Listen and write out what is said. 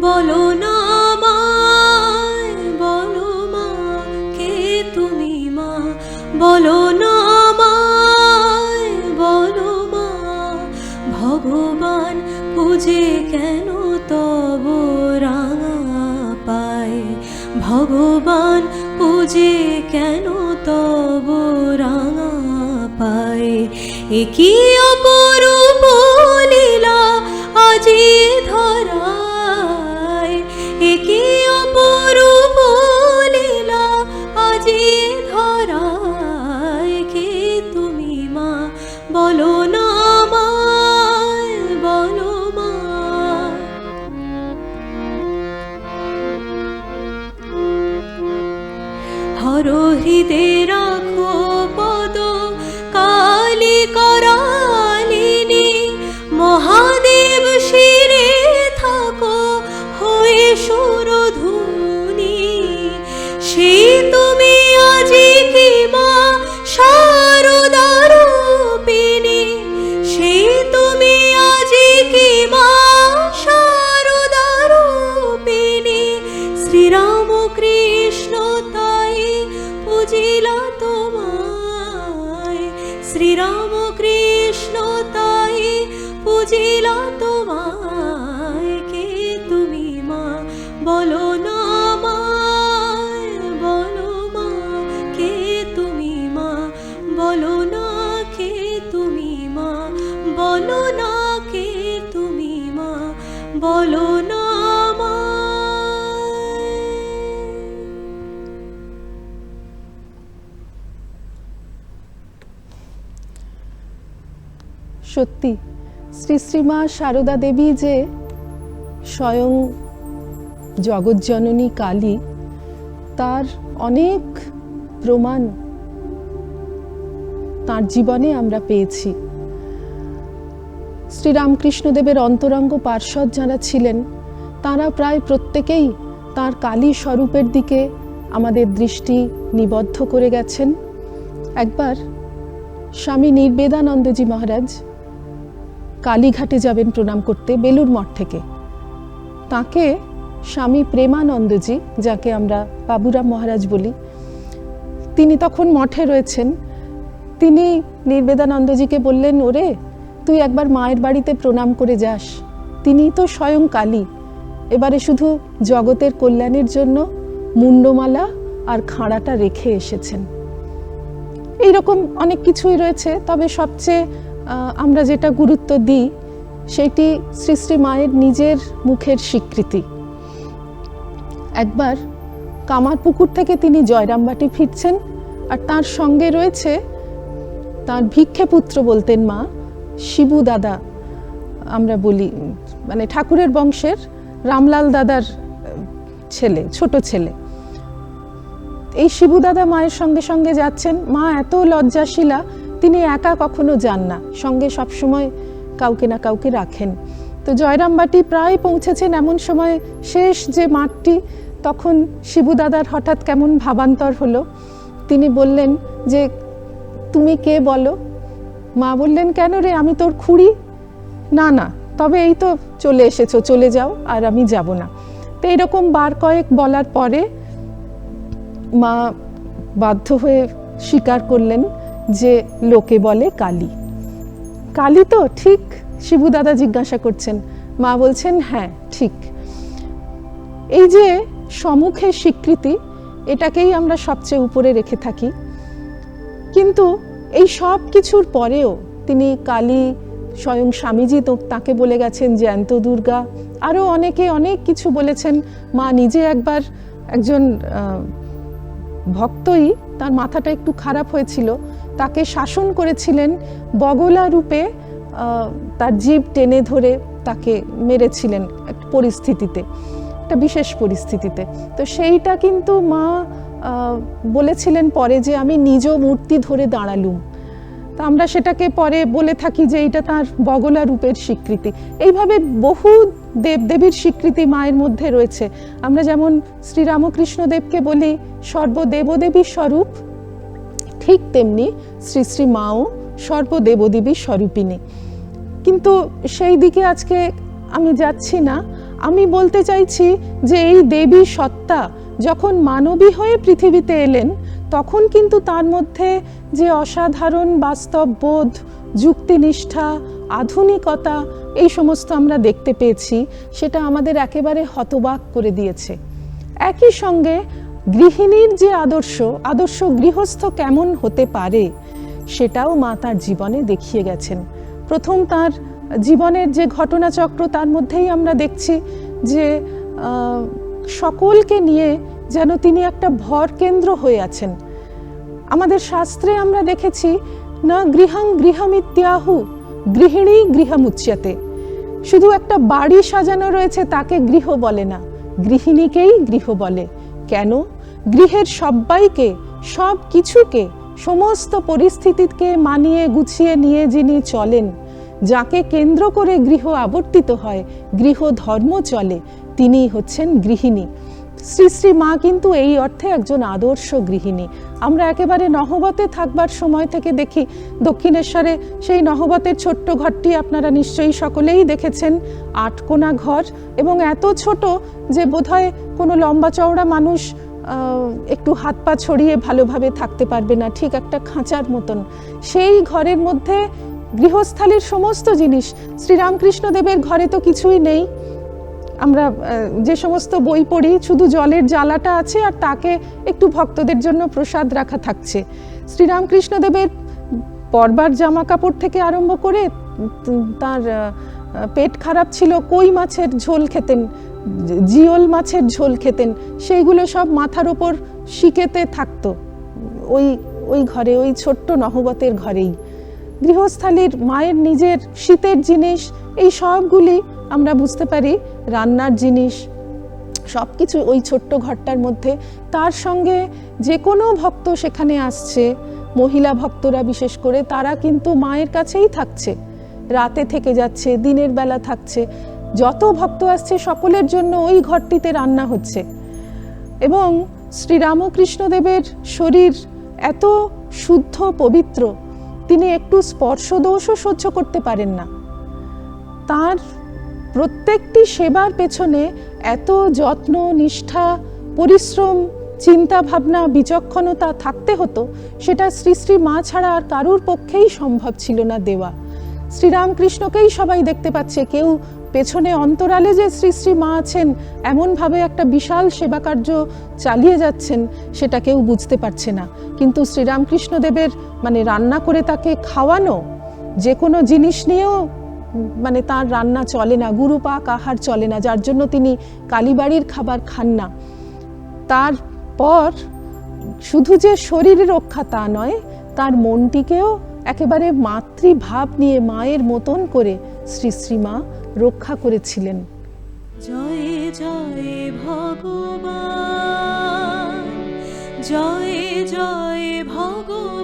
বলো না আমায়, বলো মা, কে তুমি মা? বলো না আমায়, বলো মা, ভগবান পুজে কেন তব রাঙা পায়? ভগবান পুজে কেন তব রাঙা পায়? একই অপরূপ হৃদে রাখো পদ কালী করালিনী, মহাদেব শিরে থাকো, হয়ে সুরধুনি। সেই তুমি আজি কি মা শারদারূপিণী? সেই তুমি আজি কি মা শারদারূপিণী? শ্রীরাম কৃষ্ণ পুজিলা তোমায়। শ্রীরাম সত্যি। শ্রী শ্রীমা সারদা দেবী যে স্বয়ং জগজ্জননী কালী, তার অনেক প্রমাণ তার জীবনে আমরা পেয়েছি। শ্রীরামকৃষ্ণদেবের অন্তরঙ্গ পার্ষদ যারা ছিলেন, তারা প্রায় প্রত্যেকেই তার কালী স্বরূপের দিকে আমাদের দৃষ্টি নিবদ্ধ করে গেছেন। একবার স্বামী নির্বেদানন্দজি মহারাজ কালীঘাটে যাবেন প্রণাম করতে বেলুর মঠ থেকে। তাকে স্বামী প্রেমানন্দজি, যাকে আমরা বাবুরাম মহারাজ বলি, তিনি তখন মঠে রয়েছেন। তিনি নির্বেদানন্দজিকে বললেন, ওরে, তুই একবার মায়ের বাড়িতে প্রণাম করে যাস। তিনি তো স্বয়ং কালী। এবারে শুধু জগতের কল্যাণের জন্য মুন্ডমালা আর খাঁড়াটা রেখে এসেছেন। এইরকম অনেক কিছুই রয়েছে, তবে সবচেয়ে আমরা যেটা গুরুত্ব দিই, সেটি শ্রী শ্রী মায়ের নিজের মুখের স্বীকৃতি। একবার কামারপুকুর থেকে তিনি জয়রামবাটি ফিরছেন আর তার সঙ্গে রয়েছে তার ভিক্ষে পুত্র বলতেন মা শিবু দাদা। আমরা বলি মানে ঠাকুরের বংশের রামলাল দাদার ছেলে, ছোট ছেলে। এই শিবু দাদা মায়ের সঙ্গে সঙ্গে যাচ্ছেন। মা এত লজ্জাশীলা তিনি একা কখনো যান না। সঙ্গে সবসময় কাউকে না কাউকে রাখেন। তো জয়রামবাটি প্রায় পৌঁছেছেন এমন সময় শেষ যে মাঠটি, তখন শিবু দাদার হঠাৎ কেমন ভাবান্তর হলো। তিনি বললেন যে, তুমি কে বলো? মা বললেন, কেন রে, আমি তোর খুঁড়ি? না না, তবে এই তো চলে এসেছ, চলে যাও, আর আমি যাব না। তো এরকম বার কয়েক বলার পরে মা বাধ্য হয়ে স্বীকার করলেন। যে লোকে বলে কালী। কালী তো ঠিক শিবু দাদা জিজ্ঞাসা করছেন। মা বলছেন হ্যাঁ ঠিক। এই যে সম্মুখের স্বীকৃতি, এটাকেই আমরা সবচেয়ে উপরে রেখে থাকি। কিন্তু এই সব কিছুর পরেও তিনি কালী স্বয়ং স্বামীজি তো তাকে বলে গেছেন জ্যান্ত দুর্গা। আরও অনেকে অনেক কিছু বলেছেন। মা নিজে একবার একজন ভক্তই, তার মাথাটা একটু খারাপ হয়েছিল। তাকে শাসন করেছিলেন বগলা রূপে তার জীব টেনে ধরে তাকে মেরেছিলেন এক পরিস্থিতিতে, একটা বিশেষ পরিস্থিতিতে। তো সেইটা কিন্তু মা বলেছিলেন পরে যে আমি নিজ মূর্তি ধরে দাঁড়ালুম। তা আমরা সেটাকে পরে বলে থাকি যে এইটা তার বগলা রূপের স্বীকৃতি। এইভাবে বহু দেবদেবীর স্বীকৃতি মায়ের মধ্যে রয়েছে। আমরা যেমন শ্রীরামকৃষ্ণ দেবকে বলি সর্বদেবদেবীর স্বরূপ ঠিক তেমনি শ্রী শ্রী মাও সর্বদেবদেবীর স্বরূপিণী। কিন্তু সেই দিকে আজকে আমি যাচ্ছি না। আমি বলতে চাইছি যে এই দেবী সত্তা যখন মানবী হয়ে পৃথিবীতে এলেন, তখন কিন্তু তার মধ্যে যে অসাধারণ বাস্তব বোধ, যুক্তিনিষ্ঠা, আধুনিকতা, এই সমস্ত আমরা দেখতে পেয়েছি, সেটা আমাদের একেবারে হতবাক করে দিয়েছে। একই সঙ্গে গৃহিণীর যে আদর্শ আদর্শ গৃহস্থ কেমন হতে পারে সেটাও মা তার জীবনে দেখিয়ে গেছেন। প্রথম তার জীবনের যে ঘটনাচক্র, তার মধ্যেই আমরা দেখছি যে সকলকে নিয়ে যেন তিনি একটা ভর কেন্দ্র হয়ে আছেন। আমাদের শাস্ত্রে আমরা দেখেছি, না গৃহং গৃহমিত্যাহু, গৃহিণী গৃহমুচ্যতে। শুধু একটা বাড়ি সাজানো রয়েছে, তাকে গৃহ বলে না। গৃহিণীকেই গৃহ বলে। কেন? গৃহের সবাইকে সব কিছুকে সমস্ত পরিস্থিতিকে মানিয়ে গুছিয়ে নিয়ে যিনি চলেন, যাকে কেন্দ্র করে গৃহ আবর্তিত হয়, গৃহ ধর্ম চলে, তিনিই হচ্ছেন গৃহিণী। শ্রী শ্রী মা কিন্তু এই অর্থে একজন আদর্শ গৃহিণী। আমরা একেবারে নহবতে থাকবার সময় থেকে দেখি, দক্ষিণেশ্বরে সেই নহবতের ছোট্ট ঘরটি আপনারা নিশ্চয়ই সকলেই দেখেছেন, আটকোনা ঘর এবং এত ছোট যে বোধহয় কোনো লম্বা চওড়া মানুষ একটু হাত পা ছড়িয়ে ভালোভাবে থাকতে পারবে না, ঠিক একটা খাঁচার মতন। সেই ঘরের মধ্যে গৃহস্থালির সমস্ত জিনিস, শ্রীরামকৃষ্ণদেবের ঘরে তো কিছুই নেই। আমরা যে সমস্ত বই পড়ি, শুধু জলের জ্বালাটা আছে আর তাকে একটু ভক্তদের জন্য প্রসাদ রাখা থাকছে। শ্রীরামকৃষ্ণদেবের পরবার জামা কাপড় থেকে আরম্ভ করে তার পেট খারাপ ছিল, কই মাছের ঝোল খেতেন? জিওল মাছের ঝোল খেতেন, সেইগুলো সব মাথার ওপর শিকেতে থাকতো। ওই ওই ঘরে, ওই ছোট্ট নহবতের ঘরেই। গৃহস্থালির মায়ের নিজের শীতের জিনিস, এই সবগুলি আমরা বুঝতে পারি, রান্নার জিনিস সব কিছু ওই ছোট্ট ঘরটার মধ্যে। তার সঙ্গে যে কোনো ভক্ত সেখানে আসছে, মহিলা ভক্তরা বিশেষ করে, তারা কিন্তু মায়ের কাছেই থাকছে। রাতে থেকে যাচ্ছে, দিনের বেলা থাকছে। যত ভক্ত আসছে, সকলের জন্য ওই ঘরটিতে রান্না হচ্ছে। এবং শ্রীরামকৃষ্ণদেবের শরীর এত শুদ্ধ, পবিত্র, তিনি একটু স্পর্শদোষও সহ্য করতে পারেন না। তার প্রত্যেকটি সেবার পেছনে এত যত্ন, নিষ্ঠা, পরিশ্রম চিন্তা ভাবনা বিচক্ষণতা থাকতে হতো, সেটা শ্রী শ্রী মা ছাড়া আর কারুর পক্ষেই সম্ভব ছিল না দেওয়া। শ্রীরামকৃষ্ণকেই সবাই দেখতে পাচ্ছে। কেউ পেছনে অন্তরালে যে শ্রী শ্রী মা আছেন, এমনভাবে একটা বিশাল সেবা কার্য চালিয়ে যাচ্ছেন, সেটা কেউ বুঝতে পারছে না। কিন্তু শ্রীরামকৃষ্ণদেবের মানে রান্না করে তাকে খাওয়ানো, যে কোনো জিনিস নিয়েও মানে তার রান্না চলে না গুরু পাক আহার চলে না, যার জন্য তিনি কালীবাড়ির খাবার খান না। তারপর শুধু যে শরীর রক্ষা তা নয়, তার মনটিকেও একেবারে মাতৃভাব নিয়ে মায়ের মতন করে শ্রী শ্রীমা রক্ষা করেছিলেন। জয় জয় ভগবান, জয় জয় ভগবান।